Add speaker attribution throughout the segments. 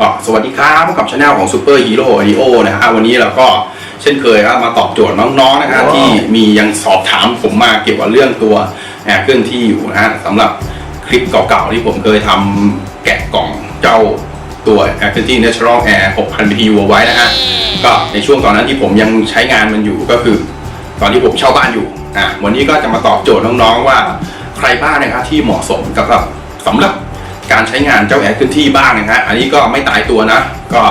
Speaker 1: ก็สวัสดีครับพบกับช anel ของ Super Hero Audio นะฮะวันนี้เราก็เช่นเคยครับมาตอบโจทย์น้องๆนะฮะ
Speaker 2: ว้าว
Speaker 1: ที่มียังสอบถามผมมาเกี่ยวกับเรื่องตัวแอร์เคลื่อนที่อยู่นะฮะสำหรับคลิปเก่าๆที่ผมเคยทำแกะกล่องเจ้าตัว Air เคลื่อนที่ Natural Air 6,000 BTU เอาไว้นะฮะก็ในช่วงตอนนั้นที่ผมยังใช้งานมันอยู่ก็คือ ตอนที่ผมเช่าบ้านอยู่อะวันนี้ก็จะมาตอบโจทย์น้องๆว่าใครบ้างนะครับที่เหมาะสมกับสำหรับ การใช้งานเจ้าแอร์เคลื่อนที่บ้างนะฮะอันนี้ก็ไม่ตายตัวนะ ก็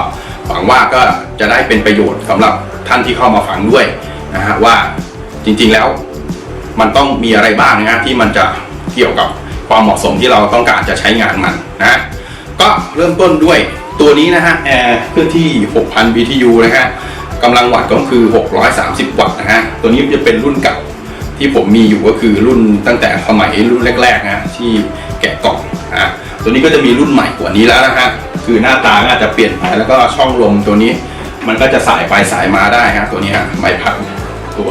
Speaker 1: หวังว่าก็จะได้เป็นประโยชน์สำหรับท่านที่เข้ามาฟังด้วยนะฮะว่าจริงๆแล้วมันต้องมีอะไรบ้างนะฮะที่มันจะเกี่ยวกับความเหมาะสมที่เราต้องการจะใช้งานมันนะก็เริ่มต้นด้วยตัวนี้นะฮะแอร์เคลื่อนที่ 6,000 BTU นะฮะกำลังวัตต์ก็คือ 630 วัตต์นะฮะตัวนี้จะเป็นรุ่นเก่าที่ผมมีอยู่ก็คือรุ่นตั้งแต่สมัยรุ่นแรกๆนะที่แกะกล่องอะ ตัวนี้ก็จะมีรุ่นใหม่กว่านี้แล้วนะฮะคือหน้าตาก็อาจจะเปลี่ยนไปแล้วก็ช่องลมตัวนี้ มันก็จะสายไปสายมาได้ฮะตัวนี้ฮะใบพัดตัว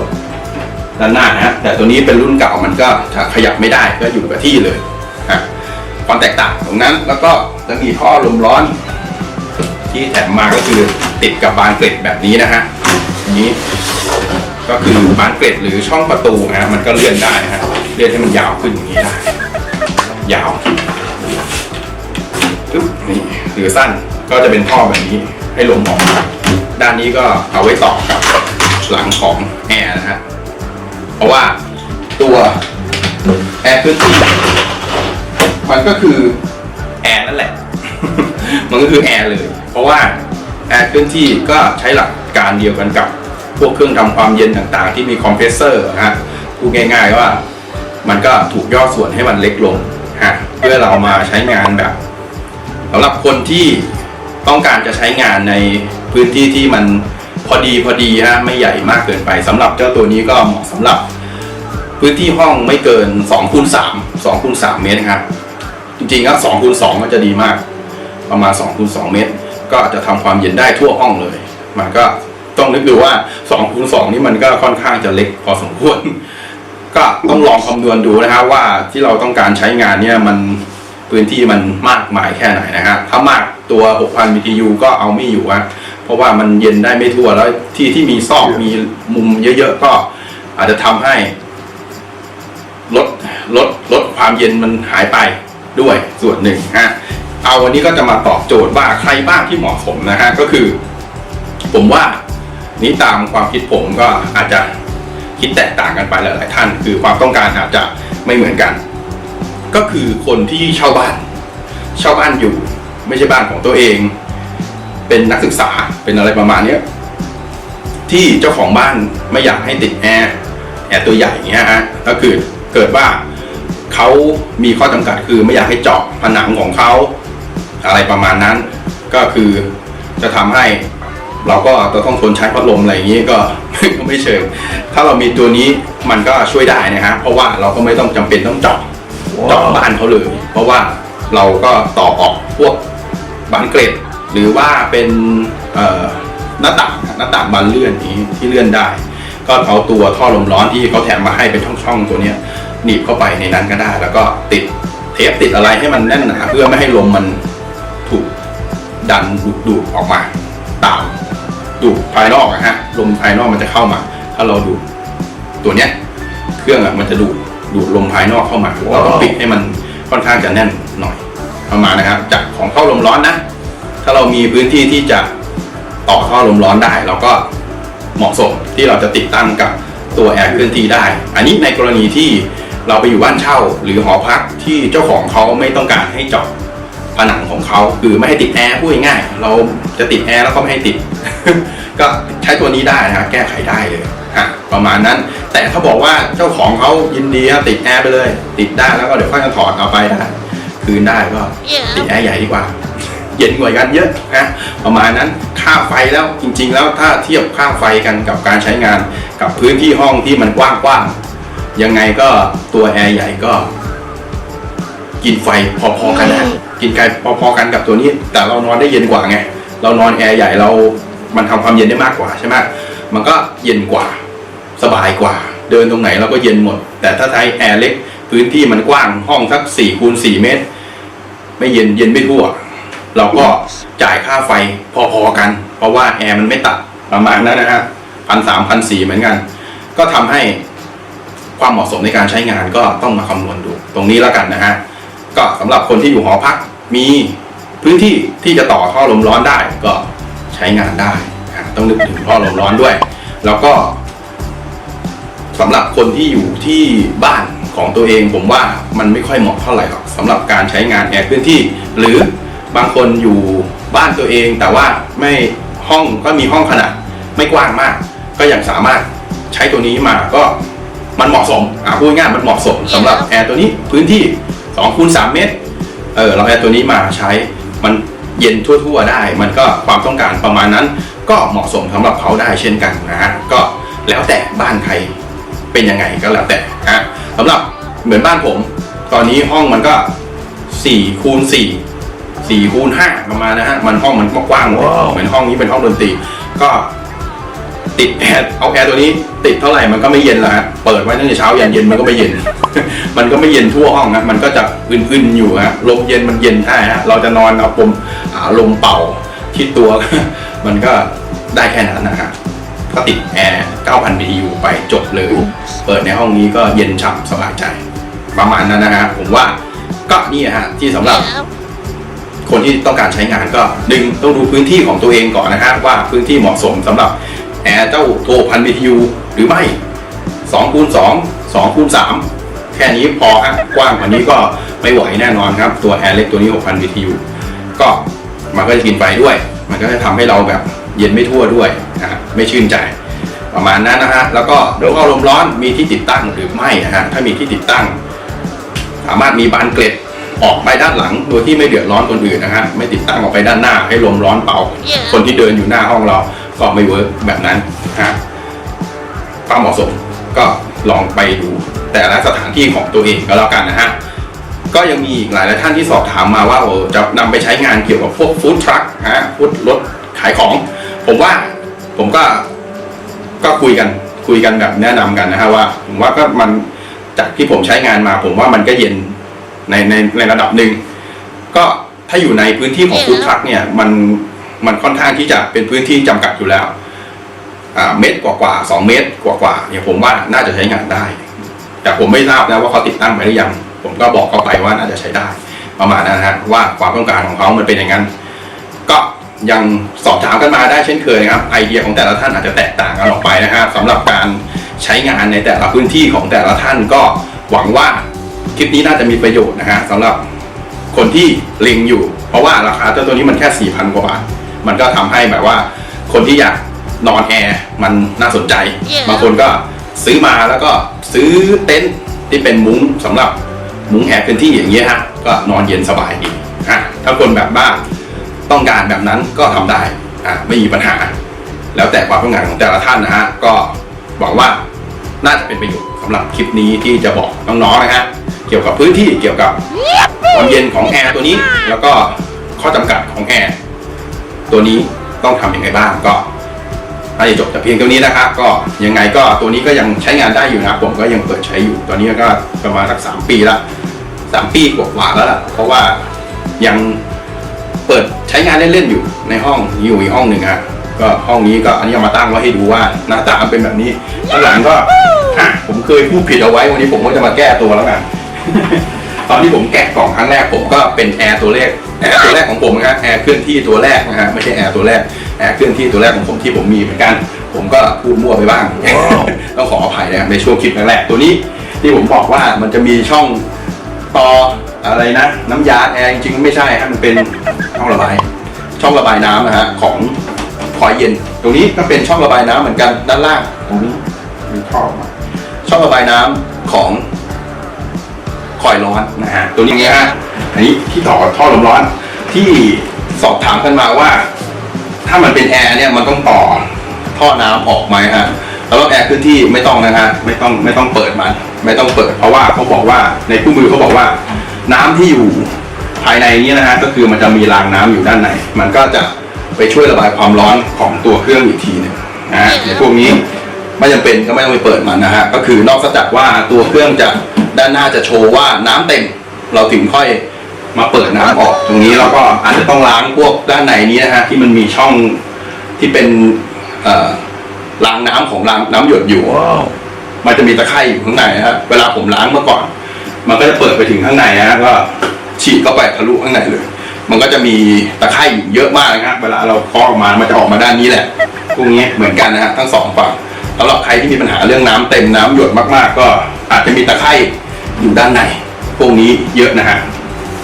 Speaker 1: ด้านหน้านะฮะแต่ตัวนี้เป็นรุ่นเก่ามันก็ขยับไม่ได้ก็อยู่กับที่เลยฮะความแตกต่างตรงนั้นแล้วก็จะมีท่อลมร้อน ที่แถมมาก็คือติดกับบานเกล็ดแบบนี้นะฮะอันนี้ก็คือบานเกล็ดหรือช่องประตูนะฮะมันก็เลื่อนได้นะฮะเลื่อนให้มันยาวขึ้นอย่างนี้ได้ยาว ปึ๊บนี่หรือสั้นก็จะเป็นท่อแบบนี้ให้ลมออกมาด้านนี้ก็เอาไว้ต่อกับหลังของแอร์นะฮะเพราะว่าตัวแอร์เคลื่อนที่มันก็คือแอร์นั่นแหละ มันก็คือแอร์เลย เพราะว่าแอร์เคลื่อนที่ก็ใช้หลักการเดียวกันกับพวกเครื่องทำความเย็นต่างๆ ที่มีคอมเพรสเซอร์นะฮะพูดง่ายๆว่า มันก็ถูกย่อส่วนให้มันเล็กลงฮะเพื่อเรามาใช้งานแบบ หรับคนที่ต้องการจะใช้งานในพื้นที่ที่มันพอดีพอดีฮะไม่ใหญ่มากเกินไปสำหรับเจ้าตัวนี้ก็เหมาะสำหรับ พื้นที่ห้องไม่เกิน2คูณ3 2คูณ3เมตรครับจริงๆก็2คูณ2ก็จะดีมาก ประมาณ2คูณ2เมตร ก็จะทำความเย็นได้ทั่วห้องเลย มันก็ต้องนึกดูว่า2คูณ2นี่มันก็ค่อนข้างจะเล็กพอสมควรก็ต้องลองคำนวณดูนะครับว่าที่เราต้องการใช้งานเนี่ยมัน พื้นที่มันมากมายแค่ไหนนะฮะถ้ามากตัว 6,000 BTU ก็เอาไม่อยู่อะเพราะว่ามันเย็นได้ไม่ทั่วแล้วที่ที่มีซอกมีมุมเยอะๆก็อาจจะทำให้ลดลดลดความเย็นมันหายไปด้วยส่วนหนึ่งฮะเอาวันนี้ก็จะมาตอบโจทย์ว่าใครบ้างที่เหมาะสมนะฮะก็คือ ผมว่านี้ตามความคิดผมก็อาจจะคิดแตกต่างกันไปหลายๆท่าน คือความต้องการอาจจะไม่เหมือนกัน ก็คือคนที่เช่าบ้านเช่าบ้านอยู่ ไม่ใช่บ้านของตัวเอง เป็นนักศึกษาเป็นอะไรประมาณเนี้ยที่เจ้าของบ้านไม่อยากให้ติดแอร์แอร์ตัวใหญ่อย่างเงี้ยฮะก็คือเกิดว่าเขามีข้อจำกัดคือไม่อยากให้เจาะผนังของเขาอะไรประมาณนั้น ก็คือจะทำให้เราก็จะต้องทนใช้พัดลมอะไรอย่างนี้ก็ก็ไม่เชิงถ้าเรามีตัวนี้มันก็ช่วยได้นะฮะเพราะว่าเราก็ไม่ต้องจำเป็นต้องเจาะ เจาะบ้านเขาเลย เพราะว่าเราก็ต่อออกพวกบานเกล็ด หรือว่าเป็นหน้าต่างหน้าต่างบานเลื่อนนี้ที่เลื่อนได้ ก็เอาตัวท่อลมร้อนที่เขาแถมมาให้เป็นช่องๆตัวเนี้ยหนีบเข้าไปในนั้นก็ได้ แล้วก็ติดเทปติดอะไรให้มันแน่นหนาเพื่อไม่ให้ลมมันถูกดันดูดดูดออกมาตามดูดภายนอกนะฮะลมภายนอกมันจะเข้ามา ถ้าเราดูดตัวเนี้ยเครื่องอะมันจะดูด ดูดลมภายนอกเข้ามาเราต้องปิดให้มันค่อนข้างจะแน่นหน่อยประมาณนะครับจากของท่อลมร้อนนะ ถ้าเรามีพื้นที่ที่จะต่อท่อลมร้อนได้ เราก็เหมาะสมที่เราจะติดตั้งกับตัวแอร์เคลื่อนที่ได้ อันนี้ในกรณีที่เราไปอยู่บ้านเช่าหรือหอพักที่เจ้าของเขาไม่ต้องการให้เจาะผนังของเขาคือไม่ให้ติดแอร์พูดง่ายๆเราจะติดแอร์แล้วก็ไม่ให้ติด ก็ใช้ตัวนี้ได้นะแก้ไขได้เลยฮะประมาณนั้น แต่ถ้าบอกว่าเจ้าของเขายินดีฮะติดแอร์ไปเลย ติดได้แล้วก็เดี๋ยวค่อยจะถอดเอาไปได้คืนได้ก็ติดแอร์ใหญ่ดีกว่า เย็นกว่ากันเยอะนะประมาณนั้นค่าไฟแล้วจริง ๆ แล้วถ้าเทียบค่าไฟกันกับการใช้งานกับพื้นที่ห้องที่มันกว้างๆยังไงก็ตัวแอร์ใหญ่ก็ กินไฟพอๆกันนะกินไฟพอๆกันกับตัวนี้ แต่เรานอนได้เย็นกว่าไงเรานอนแอร์ใหญ่เรา มันทำความเย็นได้มากกว่าใช่ไหมมันก็เย็นกว่า สบายกว่า เดินตรงไหนเราก็เย็นหมด แต่ถ้าใช้แอร์เล็กพื้นที่มันกว้างห้องสักสี่คูณสี่เมตร ไม่เย็นเย็นไม่ทั่ว เราก็จ่ายค่าไฟพอๆกัน เพราะว่าแอร์มันไม่ตัดประมาณนั้นนะฮะพันสามพันสี่เหมือนกัน ก็ทำให้ความเหมาะสมในการใช้งานก็ต้องมาคำนวณดู ตรงนี้แล้วกันนะฮะก็สำหรับคนที่อยู่หอพักมีพื้นที่ที่จะต่อท่อลมร้อนได้ก็ใช้งานได้ ต้องนึกถึงท่อลมร้อนด้วย แล้วก็ สำหรับคนที่อยู่ที่บ้านของตัวเองผมว่ามันไม่ค่อยเหมาะเท่าไหร่หรอกสำหรับการใช้งานแอร์พื้นที่ หรือบางคนอยู่บ้านตัวเองแต่ว่าไม่ห้องก็มีห้องขนาดไม่กว้างมาก ก็ยังสามารถใช้ตัวนี้มาก็มันเหมาะสมอะพูดง่ายมันเหมาะสมสำหรับแอร์ตัวนี้พื้นที่2คูณ3เมตรเออเราแอร์ตัวนี้มาใช้มันเย็นทั่วๆได้ มันก็ความต้องการประมาณนั้น ก็เหมาะสมสำหรับเขาได้เช่นกันนะฮะก็แล้วแต่บ้านใคร เป็นยังไงก็แล้วแต่นะฮะสำหรับเหมือนบ้านผม ตอนนี้ห้องมันก็4คูณ4 4คูณ5ประมาณนะฮะมันห้องมันกว้างเลยเหมือนห้องนี้เป็นห้องดนตรี ก็ติดแอร์เอาแอร์ตัวนี้ ติดเท่าไหร่มันก็ไม่เย็นละฮะเปิดไว้ตั้งแต่เช้ายันเย็นมันก็ไม่เย็น มันก็ไม่เย็นทั่วห้องนะมันก็จะอึนๆอยู่ฮะลมเย็นมันเย็นใช่ฮะเราจะนอนเอาลมอ่าลมเป่าที่ตัว มันก็ได้แค่นั้นนะฮะ ก็ติดแอร์9,000 BTU ไปจบเลย เปิดในห้องนี้ก็เย็นฉ่ำสบายใจ ประมาณนั้นนะฮะผมว่าก็นี่ฮะที่สำหรับ คนที่ต้องการใช้งานก็หนึ่งต้องดูพื้นที่ของตัวเองก่อนนะฮะว่าพื้นที่เหมาะสมสำหรับแอร์เจ้าโทพัน BTU หรือไม่2คูณ2 2คูณ3แค่นี้พอฮะกว้างกว่านี้ก็ไม่ไหวแน่นอนครับ ตัวแอร์เล็กตัวนี้ 6,000 BTU ก็มันก็จะกินไฟด้วย มันก็จะทำให้เราแบบ เย็นไม่ทั่วด้วยนะฮะไม่ชื่นใจ ประมาณนั้นนะฮะแล้วก็ท่อลมร้อนมีที่ติดตั้งหรือไม่นะฮะถ้ามีที่ติดตั้ง สามารถมีบานเกล็ดออกไปด้านหลังโดยที่ไม่เดือดร้อนคนอื่นนะฮะไม่ติดตั้งออกไปด้านหน้าให้ลมร้อนเป่าคนที่เดินอยู่หน้าห้องเราก็ไม่เวิร์กแบบนั้นนะฮะความเหมาะสมก็ลองไปดูแต่ละสถานที่ของตัวเองก็แล้วกันนะฮะก็ยังมีอีกหลายหลายท่านที่สอบถามมาว่าโอ้จะนำไปใช้งานเกี่ยวกับพวกฟู้ดทรัคฮะฟู้ดรถขายของ ผมว่าผมก็ก็คุยกันคุยกันแบบแนะนำกันนะฮะว่า ผมว่าก็มันจากที่ผมใช้งานมา ผมว่ามันก็เย็นในในในระดับหนึ่งก็ถ้าอยู่ในพื้นที่ของฟู้ดทรัคเนี่ยมันมันค่อนข้างที่จะเป็นพื้นที่จำกัดอยู่แล้ว อ่าเมตรกว่ากว่าๆสองเมตรกว่ากว่าๆเนี่ยผมว่าน่าจะใช้งานได้ แต่ผมไม่ทราบนะว่าเขาติดตั้งไปหรือยัง ผมก็บอกเขาไปว่าน่าจะใช้ได้ ประมาณนั้นนะฮะว่าความต้องการของเขามันเป็นอย่างนั้นก็ ยังสอบถามกันมาได้เช่นเคยนะครับ ไอเดียของแต่ละท่านอาจจะแตกต่างกันออกไปนะฮะสำหรับการใช้งานในแต่ละพื้นที่ของแต่ละท่านก็หวังว่าคลิปนี้น่าจะมีประโยชน์นะฮะสำหรับคนที่เล็งอยู่ เพราะว่าราคาเจ้าตัวนี้มันแค่ 4,000 กว่าบาท มันก็ทำให้แบบว่า คนที่อยากนอนแอร์มันน่าสนใจ
Speaker 2: Yeah.
Speaker 1: บางคนก็ซื้อมาแล้วก็ซื้อเต็นท์ที่เป็นมุ้งสำหรับมุ้งแอร์พื้นที่อย่างเงี้ยฮะก็นอนเย็นสบายดีฮะถ้าคนแบบบ้า ต้องการแบบนั้นก็ทำได้อ่าไม่มีปัญหา แล้วแต่ความต้องการของแต่ละท่านนะฮะก็หวังว่าน่าจะเป็นประโยชน์สำหรับคลิปนี้ที่จะบอกน้องๆนะฮะเกี่ยวกับพื้นที่เกี่ยวกับความเย็นของแอร์ตัวนี้ แล้วก็ข้อจำกัดของแอร์ตัวนี้ต้องทำยังไงบ้างก็น่าจะจบแต่เพียงเท่านี้นะครับก็ยังไงก็ตัวนี้ก็ยังใช้งานได้อยู่นะผมก็ยังเปิดใช้อยู่ตอนนี้ก็ประมาณสักสามปีละสามปีกว่าๆแล้วล่ะเพราะว่ายัง เปิดใช้งานเล่นๆอยู่ในห้องอยู่อีกห้องหนึ่งฮะก็ห้องนี้ก็อันนี้เอามาตั้งไว้ให้ดูว่าหน้าตามันเป็นแบบนี้ข้างหลังก็อะผมเคยพูดผิดเอาไว้วันนี้ผมก็จะมาแก้ตัวแล้วกัน ตอนที่ผมแกะกล่องครั้งแรกผมก็เป็นแอร์ตัวแรกแอร์ตัวแรกของผมนะฮะแอร์เคลื่อนที่ตัวแรกนะฮะไม่ใช่แอร์ตัวแรกแอร์เคลื่อนที่ตัวแรกของผมที่ผมมีเหมือนกัน ผมก็พูดมั่วไปบ้างต้องขออภัยนะครับในช่วงคลิปแรกๆตัวนี้ที่ผมบอกว่ามันจะมีช่อง ต่ออะไรนะ น้ำยาแอร์จริงๆไม่ใช่ฮะมันเป็นช่องระบาย ช่องระบายน้ำนะฮะของคอยเย็น ตรงนี้ก็เป็นช่องระบายน้ำเหมือนกันด้านล่างตรงนี้มีท่อมาช่องระบายน้ำของคอยร้อนนะฮะตัวนี้ฮะอันนี้ที่ต่อท่อลมร้อนที่สอบถามกันมาว่า ถ้ามันเป็นแอร์เนี่ยมันต้องต่อท่อน้ำออกไหมฮะแล้วแอร์พื้นที่ไม่ต้องนะฮะไม่ต้องไม่ต้องเปิดมัน ไม่ต้องเปิด เพราะว่าเขาบอกว่าในคู่มือเขาบอกว่า น้ำที่อยู่ภายในนี้นะฮะก็คือมันจะมีรางน้ำอยู่ด้านใน มันก็จะไปช่วยระบายความร้อนของตัวเครื่องอีกทีนึงนะฮะในพวกนี้ไม่จำเป็นก็ไม่ต้องไปเปิดมันนะฮะก็คือนอกจากว่าตัวเครื่องจะด้านหน้าจะโชว์ว่าน้ำเต็ม เราถึงค่อยมาเปิดน้ำออกตรงนี้แล้วก็อาจจะต้องล้างพวกด้านในนี้นะฮะที่มันมีช่องที่เป็นรางน้ำของรางน้ำหยดอยู่ มันจะมีตะไคร่อยู่ข้างในนะฮะเวลาผมล้างเมื่อก่อน มันก็จะเปิดไปถึงข้างในนะฮะก็ฉีดเข้าไปทะลุข้างในเลย มันก็จะมีตะไคร่อยู่เยอะมากนะครับเวลาเราเคาะออกมามันจะออกมาด้านนี้แหละพวกนี้เหมือนกันนะฮะทั้งสองฝั่งสำหรับใครที่มีปัญหาเรื่องน้ำเต็มน้ำหยดมากๆ ก็อาจจะมีตะไคร่อยู่ด้านในพวกนี้เยอะนะฮะ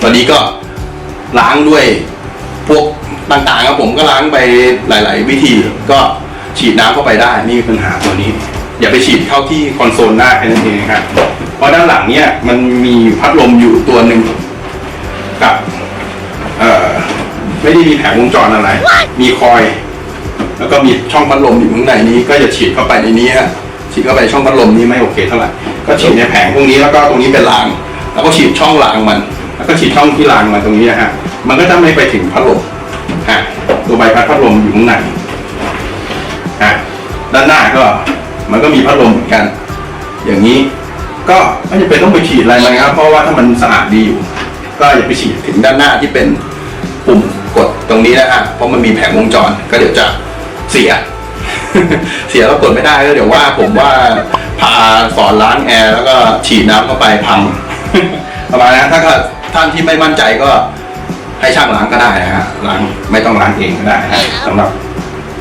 Speaker 1: ตอนนี้ก็ล้างด้วยพวกต่างๆครับผมก็ล้างไปหลาย ๆ วิธีก็ฉีดน้ำเข้าไปได้ไม่มีปัญหาตัวนี้ อย่าไปฉีดเข้าที่คอนโซลหน้าแค่นั้นเองครับเพราะด้านหลังเนี่ยมันมีพัดลมอยู่ตัวหนึ่งกับเอ่อไม่ได้มีแผงวงจรอะไร มีคอย แล้วก็มีช่องพัดลมอยู่ข้างในนี้ ก็จะฉีดเข้าไปในนี้ฮะฉีดเข้าไปช่องพัดลมนี้ไม่โอเคเท่าไหร่ ก็ฉีดในแผงพวกนี้แล้วก็ตรงนี้เป็นราง แล้วก็ฉีดช่องรางมัน แล้วก็ฉีดช่องที่รางมันตรงนี้นะฮะ มันก็จะไม่ไปถึงพัดลมฮะตัวใบพัดพัดลมอยู่ข้างในฮะด้านหน้าก็ มันก็มีพัดลมเหมือนกัน อย่างนี้ก็ไม่จำเป็นต้องไปฉีดอะไรมันครับ เพราะว่าถ้ามันสะอาดดีอยู่ ก็อย่าไปฉีดถึงด้านหน้าที่เป็นปุ่มกดตรงนี้นะฮะเพราะมันมีแผงวงจรก็เดี๋ยวจะเสีย เสียแล้วกดไม่ได้ก็เดี๋ยวว่าผมว่าพาสอนล้างแอร์แล้วก็ฉีดน้ำเข้าไปพังประมาณนั้นถ้าเกิดท่านที่ไม่มั่นใจก็ให้ช่างล้างก็ได้นะฮะล้างไม่ต้องล้างเองก็ได้นะสำหรับ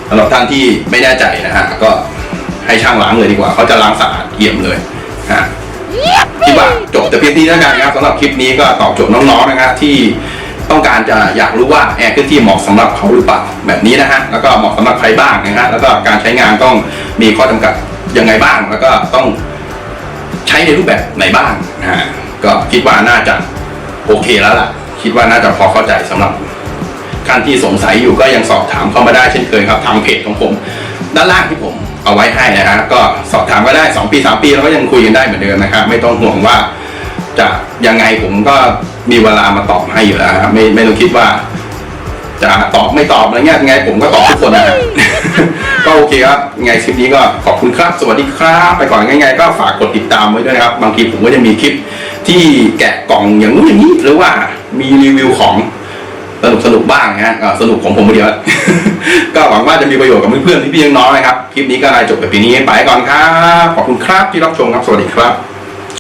Speaker 1: สำหรับท่านที่ไม่แน่ใจนะฮะก็ ให้ช่างล้างเลยดีกว่าเขาจะล้างสะอาดเอี่ยมเลยนะฮะคิดว่าจบแต่เพียงเที่านี้แล้วกันนะครับสำหรับคลิปนี้ก็ตอบโจทย์น้องๆนะครับที่ต้องการจะอยากรู้ว่าแอร์เคลื่อนที่เหมาะสำหรับเขาหรือเปล่าแบบนี้นะฮะแล้วก็เหมาะสำหรับใครบ้างนะฮะแล้วก็การใช้งานต้องมีข้อจำกัดยังไงบ้าง แล้วก็ต้องใช้ในรูปแบบไหนบ้างนะฮะก็คิดว่าน่าจะโอเคแล้วล่ะ คิดว่าน่าจะพอเข้าใจสำหรับท่านที่สงสัยอยู่ก็ยังสอบถามเข้ามาได้เช่นเคยครับทางเพจของผม ด้านล่างที่ผม เอาไว้ให้นะฮะก็สอบถามก็ได้ 2 ปี 3 ปีแล้วก็ยังคุยกันได้เหมือนเดิมนะครับไม่ต้องห่วงว่าจะยังไงผมก็มีเวลามาตอบให้อยู่แล้วครับไม่ไม่ต้องคิดว่า จะตอบไม่ตอบอะไรเงี้ยยังไงผมก็ตอบทุกคนนะฮะก็โอเคครับยังไงคลิปนี้ก็ขอบคุณครับ สวัสดีครับไปก่อนยังไงก็ฝากกดติดตามไว้ด้วยนะครับ บางทีผมก็จะมีคลิปที่แกะกล่องอย่างนู้นอย่างนี้หรือว่ามีรีวิวของสนุกสนุกบ้างนะฮะก็สนุกของผมคนเดียว ก็หวังว่าจะมีประโยชน์กับเพื่อนๆพี่ๆน้องๆนะครับ คลิปนี้ก็ได้จบแบบนี้ไปก่อนครับ ขอบคุณครับที่รับชมครับ สวัสดีครับ